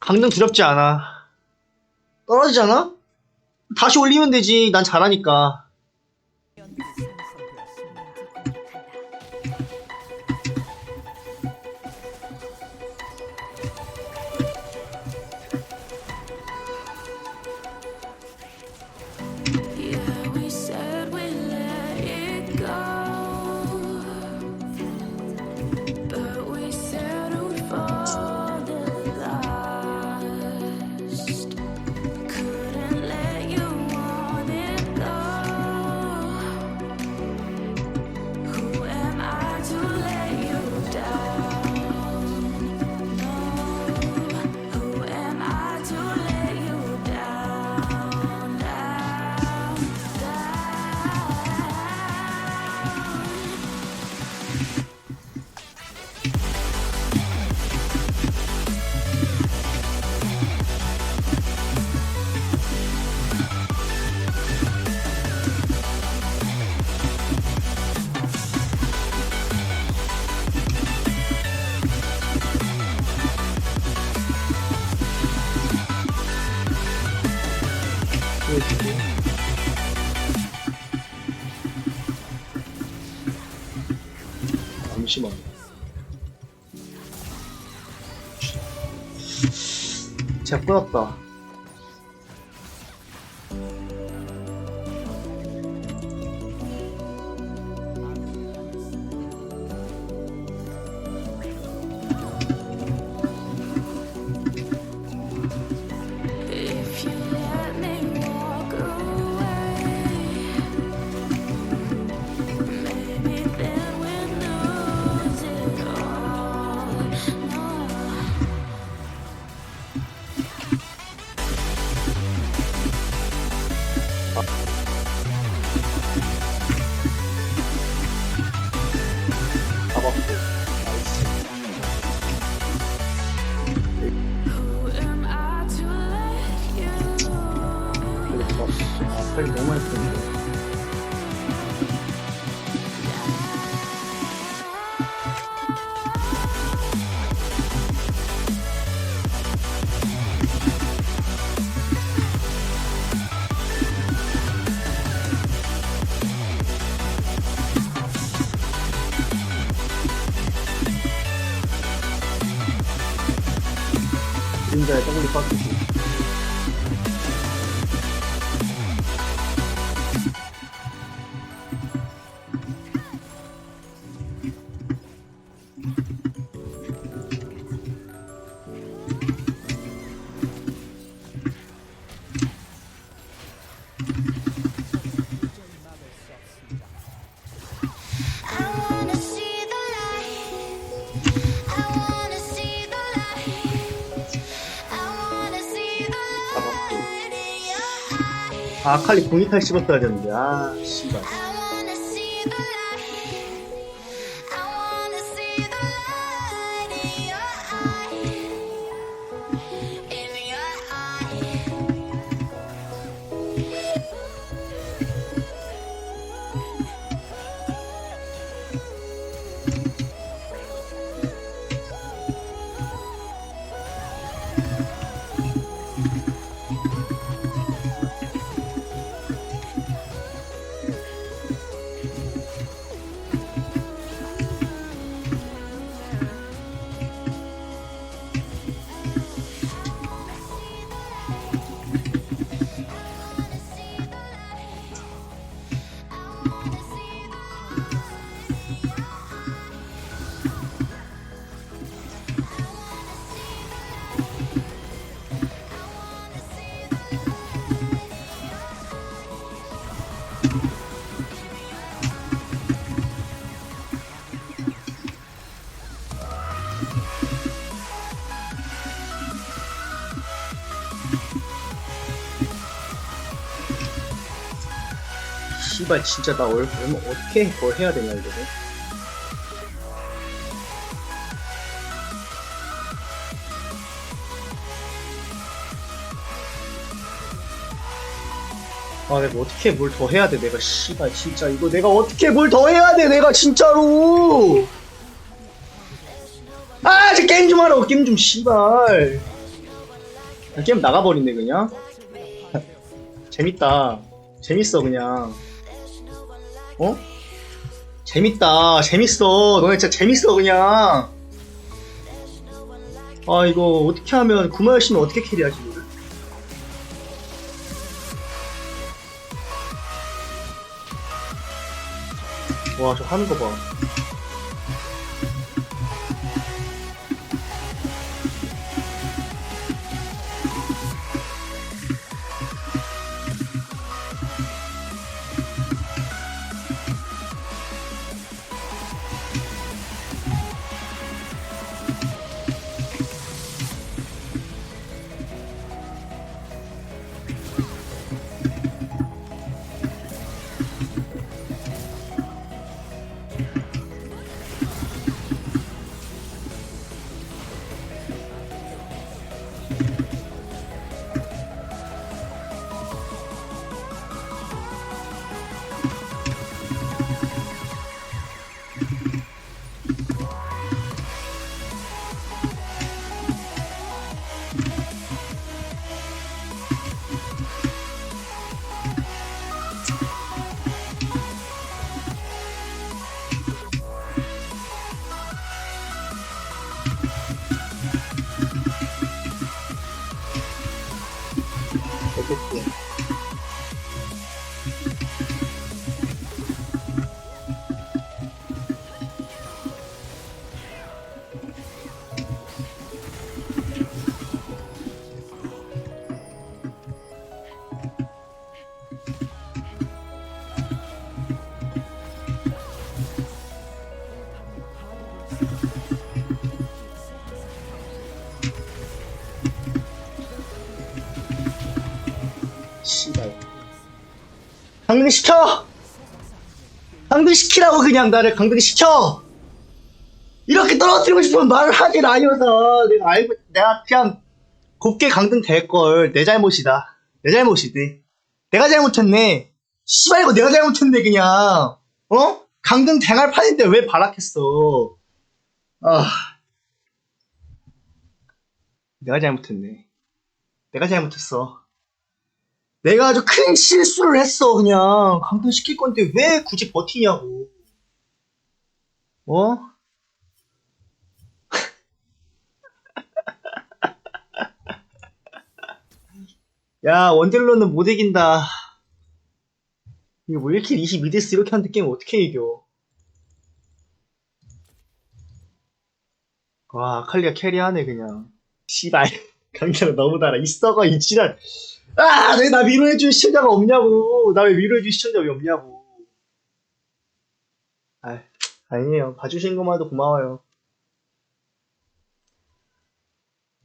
강등 두렵지 않아. 떨어지잖아? 다시 올리면 되지. 난 잘하니까. 잠시만. 제가 끊었다. 잡았고. 나이스. Who am I to let you? 그래서 아, 빨리 너무 끊는데. 그림자에 더블 아, 칼리 공이탈 씹었어야 되는데. 아, 씨발. 씨발, 진짜 나 얼, 얼마, 어떻게 뭘 해야 되냐, 이거를. 아, 내가 어떻게 뭘 더 해야 돼, 내가, 씨발, 진짜. 이거 내가 어떻게 뭘 더 해야 돼, 내가, 진짜로! 아, 이제 게임 좀 하라고, 게임 좀, 씨발. 게임 나가버리네 그냥 재밌다 재밌어 그냥 어? 재밌다. 재밌어. 너네 진짜 재밌어 그냥. 아 이거 어떻게 하면 구마 열심히 어떻게 캐리하지 이거를? 와저 하는 거 봐 15. 씨발. 강등시켜! 강등시키라고 그냥 나를 강등시켜! 이렇게 떨어뜨리고 싶으면 말을 하질 아니어서. 내가 알고 내가 그냥 곱게 강등 될 걸. 내 잘못이다. 내 잘못이지. 내가 잘못했네. 씨발 이거 내가 잘못했네 그냥. 어? 강등 당할 판인데 왜 발악했어? 아. 내가 잘못했네. 내가 잘못했어 내가 아주 큰 실수를 했어 그냥. 강등시킬 건데 왜 굳이 버티냐고. 어? 야 원딜로는 못 이긴다. 이거 뭐 1킬 22데스 이렇게 하는데 게임 어떻게 이겨? 와 아칼리가 캐리하네 그냥. 씨발. 강렬 너무 달아. 이 썩어 이 지랄 아, 왜나 위로해줄 시청자가 없냐고. 나 왜 위로해줄 시청자가 없냐고. 아, 아니에요. 봐주신 것만도 고마워요.